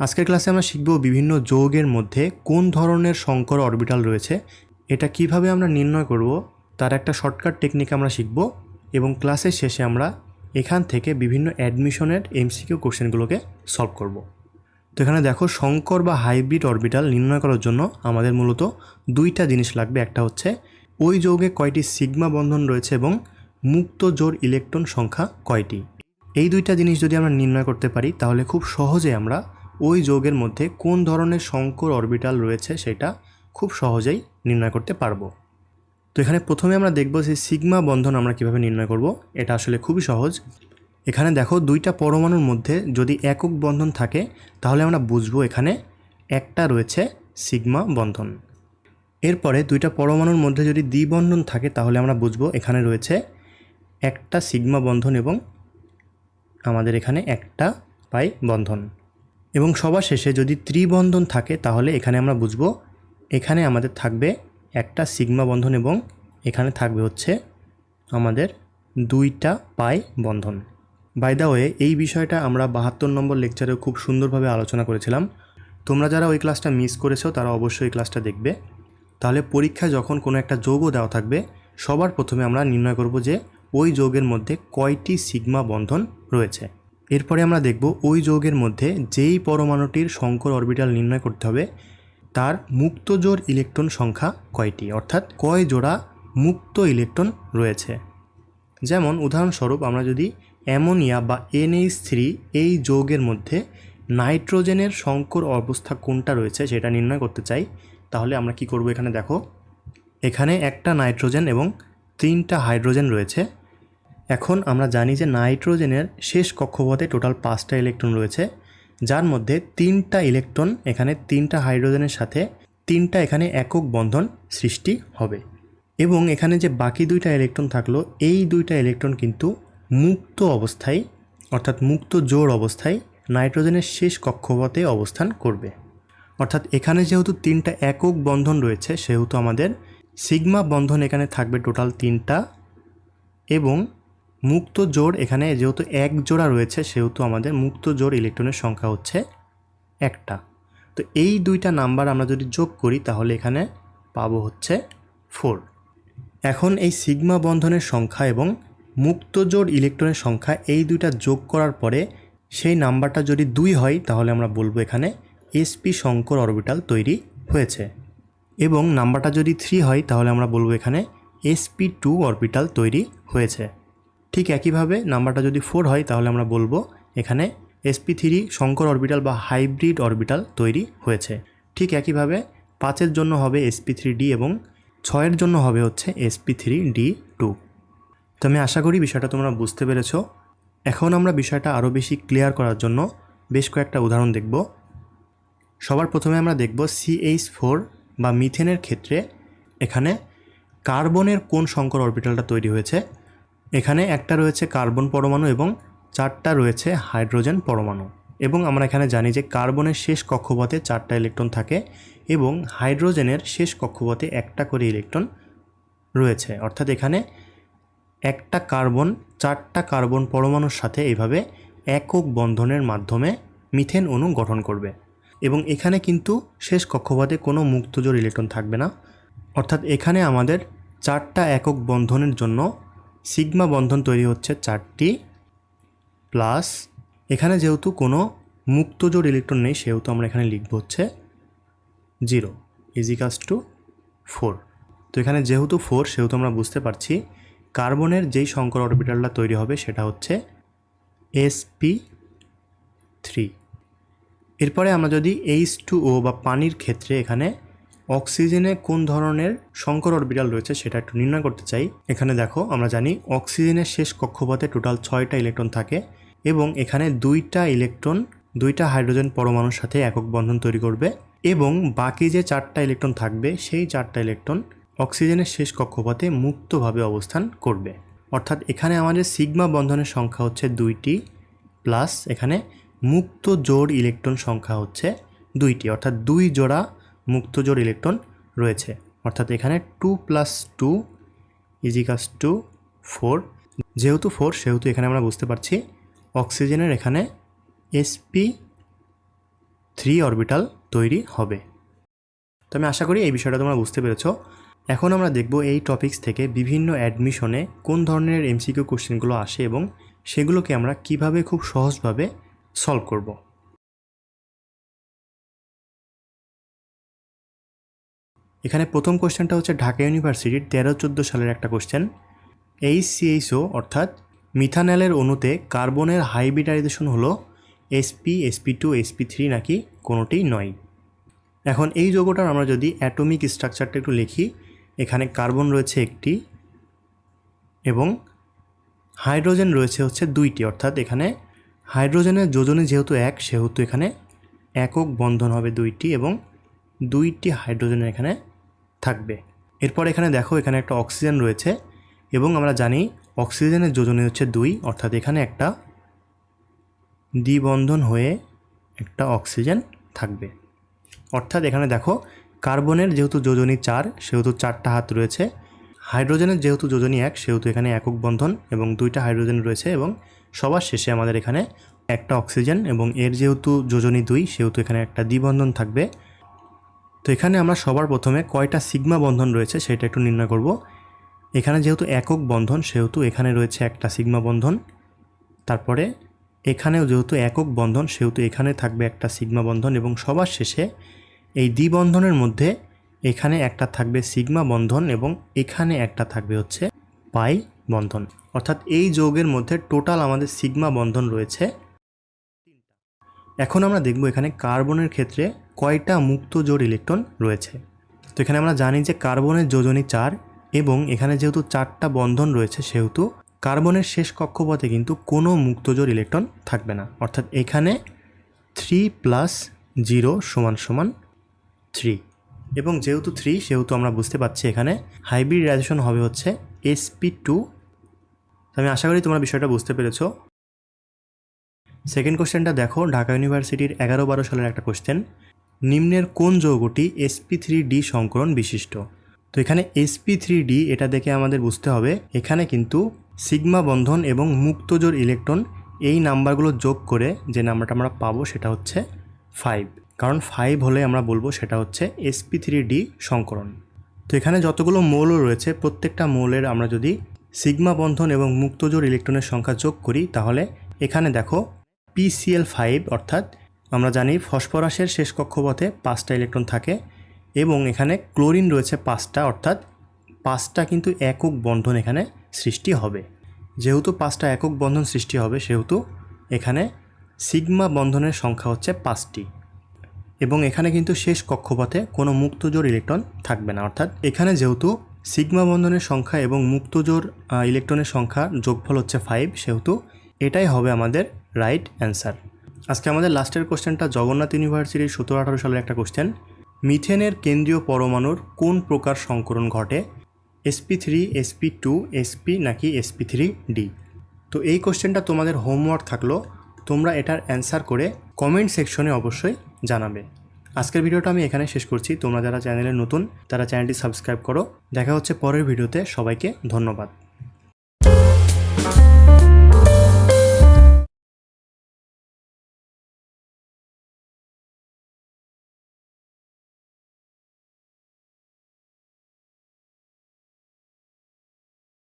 আজকের ক্লাসে আমরা শিখব বিভিন্ন যৌগের মধ্যে কোন ধরনের সংকর অরবিটাল রয়েছে। এটা কীভাবে আমরা নির্ণয় করব, তার একটা শর্টকাট টেকনিক আমরা শিখব এবং ক্লাসের শেষে আমরা এখান থেকে বিভিন্ন অ্যাডমিশনের এমসিকিউ কোশ্চেনগুলোকে সলভ করব। তো এখানে দেখো, সংকর বা হাইব্রিড অরবিটাল নির্ণয় করার জন্য আমাদের মূলত দুইটা জিনিস লাগবে। একটা হচ্ছে, ওই যৌগে কয়টি সিগমা বন্ধন রয়েছে এবং মুক্ত জোর ইলেকট্রন সংখ্যা কয়টি? এই দুইটা জিনিস যদি আমরা নির্ণয় করতে পারি, তাহলে খুব সহজে আমরা ওই যৌগের মধ্যে কোন ধরনের সংকর অরবিটাল রয়েছে সেটা খুব সহজেই নির্ণয় করতে পারব। তো এখানে প্রথমে আমরা দেখব যে সিগমা বন্ধন আমরা কীভাবে নির্ণয় করব, এটা আসলে খুবই সহজ। এখানে দেখো দুইটা পরমাণুর মধ্যে যদি একক বন্ধন থাকে, তাহলে আমরা বুঝব এখানে একটা রয়েছে সিগমা বন্ধন। এরপরে দুইটা পরমাণুর মধ্যে যদি দ্বিবন্ধন থাকে, তাহলে আমরা বুঝব এখানে রয়েছে একটা সিগমা বন্ধন এবং আমাদের এখানে একটা পাই বন্ধন। এবং সবার শেষে যদি ত্রিবন্ধন থাকে, তাহলে এখানে আমরা বুঝব এখানে আমাদের থাকবে একটা সিগমা বন্ধন এবং এখানে থাকবে হচ্ছে আমাদের দুইটা পাই বন্ধন। বাই দা ওয়ে এই বিষয়টা আমরা বাহাত্তর নম্বর লেকচারেও খুব সুন্দরভাবে আলোচনা করেছিলাম। তোমরা যারা ওই ক্লাসটা মিস করেছ, তারা অবশ্যই এই ক্লাসটা দেখবে। তাহলে পরীক্ষায় যখন কোনো একটা যৌগ দেওয়া থাকবে, সবার প্রথমে আমরা নির্ণয় করব যে ওই যৌগের মধ্যে কয়টি সিগমা বন্ধন রয়েছে। এরপরে আমরা দেখব ওই যৌগের মধ্যে যেই পরমাণুটির সংকর অরবিটাল নির্ণয় করতে হবে, তার মুক্ত জোর ইলেকট্রন সংখ্যা কয়টি? অর্থাৎ কয় জোড়া মুক্ত ইলেকট্রন রয়েছে? যেমন, উদাহরণস্বরূপ আমরা যদি অ্যামোনিয়া বা এনএইচ থ্রি এই যৌগের মধ্যে নাইট্রোজেনের সংকর অবস্থা কোনটা রয়েছে সেটা নির্ণয় করতে চাই, তাহলে আমরা কি করব এখানে? দেখো, এখানে একটা নাইট্রোজেন এবং তিনটা হাইড্রোজেন রয়েছে। এখন আমরা জানি যে নাইট্রোজেনের শেষ কক্ষপথে টোটাল পাঁচটা ইলেকট্রন রয়েছে, যার মধ্যে তিনটা ইলেকট্রন এখানে তিনটা হাইড্রোজেনের সাথে তিনটা এখানে একক বন্ধন সৃষ্টি হবে। এবং এখানে যে বাকি দুইটা ইলেকট্রন থাকল, এই দুইটা ইলেকট্রন কিন্তু মুক্ত অবস্থায়, অর্থাৎ মুক্ত জোর অবস্থায় নাইট্রোজেনের শেষ কক্ষপথে অবস্থান করবে। অর্থাৎ এখানে যেহেতু তিনটা একক বন্ধন রয়েছে, সেহেতু আমাদের সিগমা বন্ধন এখানে থাকবে টোটাল তিনটা এবং মুক্ত জোড় এখানে যেহেতু এক জোড়া রয়েছে, সেহেতু আমাদের মুক্ত জোড় ইলেকট্রনের সংখ্যা হচ্ছে একটা। তো এই দুইটা নাম্বার আমরা যদি যোগ করি, তাহলে এখানে পাবো হচ্ছে ফোর। এখন এই সিগমা বন্ধনের সংখ্যা এবং মুক্ত জোড় ইলেকট্রনের সংখ্যা এই দুইটা যোগ করার পরে সেই নাম্বারটা যদি দুই হয়, তাহলে আমরা বলব এখানে এসপি শঙ্কর অরবিটাল তৈরি হয়েছে। এবং নাম্বারটা যদি থ্রি হয়, তাহলে আমরা বলব এখানে এসপি টু অরবিটাল তৈরি হয়েছে। ঠিক একইভাবে নাম্বারটা যদি ফোর হয়, তাহলে আমরা বলব এখানে এসপি থ্রি সংকর অরবিটাল বা হাইব্রিড অরবিটাল তৈরি হয়েছে। ঠিক একইভাবে পাঁচের জন্য হবে এসপি থ্রি ডি এবং ছয়ের জন্য হবে হচ্ছে এসপি থ্রি ডি টু তো আমি আশা করি বিষয়টা তোমরা বুঝতে পেরেছ। এখন আমরা বিষয়টা আরও বেশি ক্লিয়ার করার জন্য বেশ কয়েকটা উদাহরণ দেখব। সবার প্রথমে আমরা দেখব সিএইচ ফোর বা মিথেনের ক্ষেত্রে এখানে কার্বনের কোন সংকর অরবিটালটা তৈরি হয়েছে। এখানে একটা রয়েছে কার্বন পরমাণু এবং চারটা রয়েছে হাইড্রোজেন পরমাণু। এবং আমরা এখানে জানি যে কার্বনের শেষ কক্ষপথে চারটা ইলেকট্রন থাকে এবং হাইড্রোজেনের শেষ কক্ষপথে একটা করে ইলেকট্রন রয়েছে। অর্থাৎ এখানে একটা কার্বন, চারটা কার্বন পরমাণুর সাথে এইভাবে একক বন্ধনের মাধ্যমে মিথেন অণু গঠন করবে। এবং এখানে কিন্তু শেষ কক্ষপথে কোনো মুক্তজোর ইলেকট্রন থাকবে না। অর্থাৎ এখানে আমাদের চারটা একক বন্ধনের জন্য সিগমা বন্ধন তৈরি হচ্ছে চারটি প্লাস এখানে যেহেতু কোনো মুক্তজোর ইলেকট্রন নেই, সেহেতু আমরা এখানে লিখব হচ্ছে জিরো ইজিকাস টু ফোর তো এখানে যেহেতু ফোর সেহেতু আমরা বুঝতে পারছি কার্বনের যেই সংকর অরবিটালটা তৈরি হবে সেটা হচ্ছে এসপি থ্রি এরপরে আমরা যদি এইচ টু ও বা পানির ক্ষেত্রে এখানে অক্সিজেনে কোন ধরনের সংকর অরবিটাল রয়েছে সেটা একটু নির্ণয় করতে চাই। এখানে দেখো, আমরা জানি অক্সিজেনের শেষ কক্ষপথে টোটাল ছয়টা ইলেকট্রন থাকে এবং এখানে দুইটা ইলেকট্রন, দুইটা হাইড্রোজেন পরমাণুর সাথে একক বন্ধন তৈরি করবে এবং বাকি যে চারটা ইলেকট্রন থাকবে, সেই চারটা ইলেকট্রন অক্সিজেনের শেষ কক্ষপথে মুক্তভাবে অবস্থান করবে। অর্থাৎ এখানে আমাদের সিগমা বন্ধনের সংখ্যা হচ্ছে দুইটি, প্লাস এখানে মুক্ত জোড় ইলেকট্রন সংখ্যা হচ্ছে দুইটি, অর্থাৎ দুই জোড়া মুক্ত জোড় ইলেকট্রন রয়েছে। অর্থাৎ এখানে টু প্লাস টু ইজিকাস টু ফোর যেহেতু ফোর সেহেতু এখানে আমরা বুঝতে পারছি অক্সিজেনের এখানে এসপি থ্রি অরবিটাল তৈরি হবে। তো আমি আশা করি এই বিষয়টা তোমরা বুঝতে পেরেছ। এখন আমরা দেখব এই টপিক্স থেকে বিভিন্ন অ্যাডমিশনে কোন ধরনের এমসিকিউ কোশ্চেনগুলো আসে এবং সেগুলোকে আমরা কীভাবে খুব সহজভাবে সলভ করব। এখানে প্রথম কোশ্চেনটা হচ্ছে ঢাকা ইউনিভার্সিটির তেরো চোদ্দ সালের একটা কোশ্চেন। এইচ সিএইচও অর্থাৎ মিথানলের অণুতে কার্বনের হাইব্রিডাইজেশন হলো SP SP two SP three নাকি কোনোটিই নয়। এখন এই যৌগটার আমরা যদি অ্যাটমিক স্ট্রাকচারটা একটু লিখি, এখানে কার্বন রয়েছে একটি এবং হাইড্রোজেন রয়েছে হচ্ছে দুইটি, অর্থাৎ এখানে হাইড্রোজেনের যোজনে যেহেতু এক, সেহেতু এখানে একক বন্ধন হবে দুইটি এবং দুইটি হাইড্রোজেন এখানে থাকবে। এরপর এখানে দেখো এখানে একটা অক্সিজেন রয়েছে এবং আমরা জানি অক্সিজেনের যোজনী হচ্ছে দুই, অর্থাৎ এখানে একটা দ্বিবন্ধন হয়ে একটা অক্সিজেন থাকবে। অর্থাৎ এখানে দেখো কার্বনের যেহেতু যোজনী চার, সেহেতু চারটা হাত রয়েছে। হাইড্রোজেনের যেহেতু যোজনী এক, সেহেতু এখানে একক বন্ধন এবং দুইটা হাইড্রোজেন রয়েছে এবং সবার শেষে আমাদের এখানে একটা অক্সিজেন এবং এর যেহেতু যোজনী দুই, সেহেতু এখানে একটা দ্বিবন্ধন থাকবে। তো এখানে আমরা সবার প্রথমে কয়টা সিগমা বন্ধন রয়েছে সেটা একটু নির্ণয় করব। এখানে যেহেতু একক বন্ধন, সেহেতু এখানে রয়েছে একটা সিগমা বন্ধন। তারপরে এখানেও যেহেতু একক বন্ধন, সেহেতু এখানে থাকবে একটা সিগমা বন্ধন এবং সবার শেষে এই দ্বিবন্ধনের মধ্যে এখানে একটা থাকবে সিগমা বন্ধন এবং এখানে একটা থাকবে হচ্ছে পাই বন্ধন। অর্থাৎ এই যৌগের মধ্যে টোটাল আমাদের সিগমা বন্ধন রয়েছে। এখন আমরা দেখব এখানে কার্বনের ক্ষেত্রে কয়টা মুক্ত জোড় ইলেকট্রন রয়েছে। তো এখানে আমরা জানি যে কার্বনের যোজনী চার এবং এখানে যেহেতু চারটা বন্ধন রয়েছে, সেহেতু কার্বনের শেষ কক্ষপথে কিন্তু কোনো মুক্তজোড় ইলেকট্রন থাকবে না। অর্থাৎ এখানে থ্রি প্লাস জিরো সমান সমান থ্রি এবং যেহেতু থ্রি সেহেতু আমরা বুঝতে পারছি এখানে হাইব্রিড হাইব্রিডাইজেশন হবে হচ্ছে এসপি টু আমি আশা করি তোমরা বিষয়টা বুঝতে পেরেছ। সেকেন্ড কোশ্চেনটা দেখো, ঢাকা ইউনিভার্সিটির এগারো বারো সালের একটা কোশ্চেন নিম্নের কোন যৌগটি এসপি থ্রি ডি সংকরণ বিশিষ্ট? তো এখানে এসপি থ্রি ডি এটা দেখে আমাদের বুঝতে হবে, এখানে কিন্তু সিগমা বন্ধন এবং মুক্তজোর ইলেকট্রন এই নাম্বারগুলো যোগ করে যে নাম্বারটা আমরা পাবো সেটা হচ্ছে ফাইভ কারণ ফাইভ হলে আমরা বলব সেটা হচ্ছে এসপি থ্রি ডি সংকরণ। তো এখানে যতগুলো মৌল রয়েছে, প্রত্যেকটা মৌলের আমরা যদি সিগমা বন্ধন এবং মুক্তজোর ইলেকট্রনের সংখ্যা যোগ করি, তাহলে এখানে দেখো পিসিএল ফাইভ অর্থাৎ আমরা জানি ফসফরাসের শেষ কক্ষপথে পাঁচটা ইলেকট্রন থাকে এবং এখানে ক্লোরিন রয়েছে পাঁচটা, অর্থাৎ পাঁচটা কিন্তু একক বন্ধন এখানে সৃষ্টি হবে। যেহেতু পাঁচটা একক বন্ধন সৃষ্টি হবে, সেহেতু এখানে সিগমা বন্ধনের সংখ্যা হচ্ছে পাঁচটি এবং এখানে কিন্তু শেষ কক্ষপথে কোনো মুক্তজোর ইলেকট্রন থাকবে না। অর্থাৎ এখানে যেহেতু সিগমা বন্ধনের সংখ্যা এবং মুক্তজোর ইলেকট্রনের সংখ্যা যোগফল হচ্ছে ফাইভ সেহেতু এটাই হবে আমাদের রাইট অ্যান্সার। আজকে আমাদের লাস্টের কোশ্চেনটা জগন্নাথ ইউনিভার্সিটির সতেরো আঠারো সালের একটা কোশ্চেন। মিথেনের কেন্দ্রীয় পরমাণুর কোন প্রকার সংকরণ ঘটে? SP three SP two SP নাকি এসপি থ্রি ডি তো এই কোশ্চেনটা তোমাদের হোমওয়ার্ক থাকল, তোমরা এটার অ্যান্সার করে কমেন্ট সেকশনে অবশ্যই জানাবে। আজকের ভিডিওটা আমি এখানে শেষ করছি, তোমরা যারা চ্যানেলে নতুন, তারা চ্যানেলটি সাবস্ক্রাইব করো। দেখা হচ্ছে পরের ভিডিওতে, সবাইকে ধন্যবাদ।